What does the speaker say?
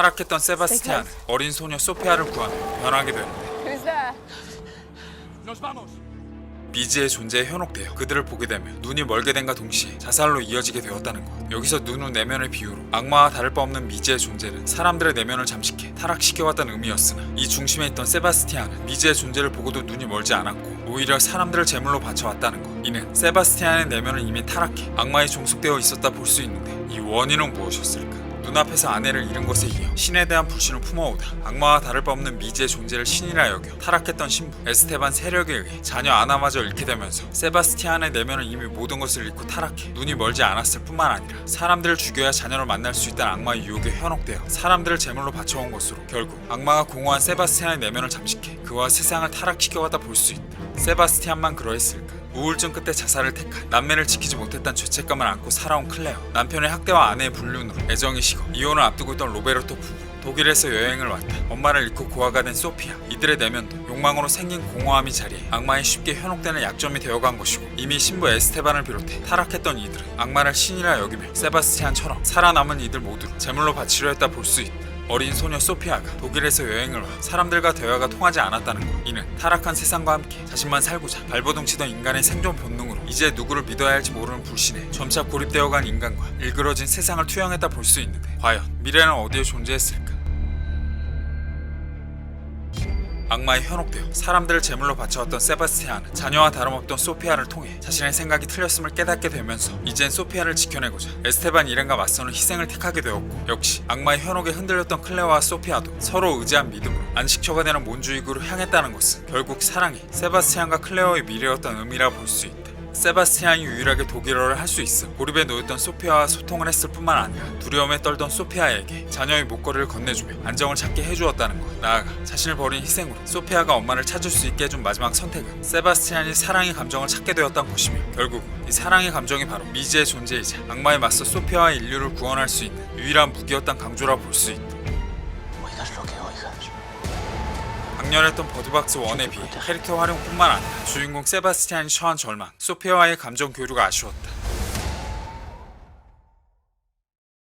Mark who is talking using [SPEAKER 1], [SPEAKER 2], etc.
[SPEAKER 1] 타락했던 세바스티안은 어린 소녀 소피아를 구한 후 변하게 되는데? 미지의 존재에 현혹되어 그들을 보게 되면 눈이 멀게 된과 동시에 자살로 이어지게 되었다는 것. 여기서 눈후 내면의 비유로 악마와 다를 바 없는 미지의 존재는 사람들의 내면을 잠식해 타락시켜왔다는 의미였으나 이 중심에 있던 세바스티안은 미지의 존재를 보고도 눈이 멀지 않았고 오히려 사람들을 제물로 바쳐왔다는 것. 이는 세바스티안의 내면은 이미 타락해 악마에 종속되어 있었다 볼 수 있는데 이 원인은 무엇이었을까? 눈앞에서 아내를 잃은 것에 이어 신에 대한 불신을 품어오다 악마와 다를 바 없는 미지의 존재를 신이라 여겨 타락했던 신부 에스테반 세력에 의해 자녀 아나마저 잃게 되면서 세바스티안의 내면은 이미 모든 것을 잃고 타락해 눈이 멀지 않았을 뿐만 아니라 사람들을 죽여야 자녀를 만날 수 있다는 악마의 유혹에 현혹되어 사람들을 제물로 바쳐온 것으로 결국 악마가 공허한 세바스티안의 내면을 잠식해 그와 세상을 타락시켜왔다 볼 수 있다. 세바스티안만 그러했을까 우울증 끝에 자살을 택한 남매를 지키지 못했던 죄책감을 안고 살아온 클레어. 남편의 학대와 아내의 불륜으로 애정이 식어 이혼을 앞두고 있던 로베르토 부부. 독일에서 여행을 왔다. 엄마를 잃고 고아가 된 소피아. 이들의 내면도 욕망으로 생긴 공허함이 자리해 악마에 쉽게 현혹되는 약점이 되어간 것이고 이미 신부 에스테반을 비롯해 타락했던 이들은 악마를 신이라 여기며 세바스티안처럼 살아남은 이들 모두를 제물로 바치려 했다 볼 수 있다 어린 소녀 소피아가 독일에서 여행을 와 사람들과 대화가 통하지 않았다는 것. 이는 타락한 세상과 함께 자신만 살고자 발버둥치던 인간의 생존 본능으로 이제 누구를 믿어야 할지 모르는 불신에 점차 고립되어간 인간과 일그러진 세상을 투영했다 볼 수 있는데 과연 미래는 어디에 존재했을까? 악마에 현혹되어 사람들을 제물로 바쳐왔던 세바스티안은 자녀와 다름없던 소피아를 통해 자신의 생각이 틀렸음을 깨닫게 되면서 이젠 소피아를 지켜내고자 에스테반 일행과 맞서는 희생을 택하게 되었고 역시 악마의 현혹에 흔들렸던 클레어와 소피아도 서로 의지한 믿음으로 안식처가 되는 몬주이그로 향했다는 것은 결국 사랑이 세바스티안과 클레어의 미래였던 의미라 볼 수 있다. 세바스티안이 유일하게 독일어를 할 수 있어 고립에 놓였던 소피아와 소통을 했을 뿐만 아니라 두려움에 떨던 소피아에게 자녀의 목걸이를 건네주며 안정을 찾게 해주었다는 것. 나아가 자신을 버린 희생으로 소피아가 엄마를 찾을 수 있게 해준 마지막 선택은 세바스티안이 사랑의 감정을 찾게 되었던 것이며 결국 이 사랑의 감정이 바로 미지의 존재이자 악마에 맞서 소피아와 인류를 구원할 수 있는 유일한 무기였던 강조라 볼 수 있다 강렬했던 버드박스 1에 비해 캐릭터 활용뿐만 아니라 주인공 세바스티안이 처한 절망, 소피아와의 감정 교류가 아쉬웠다.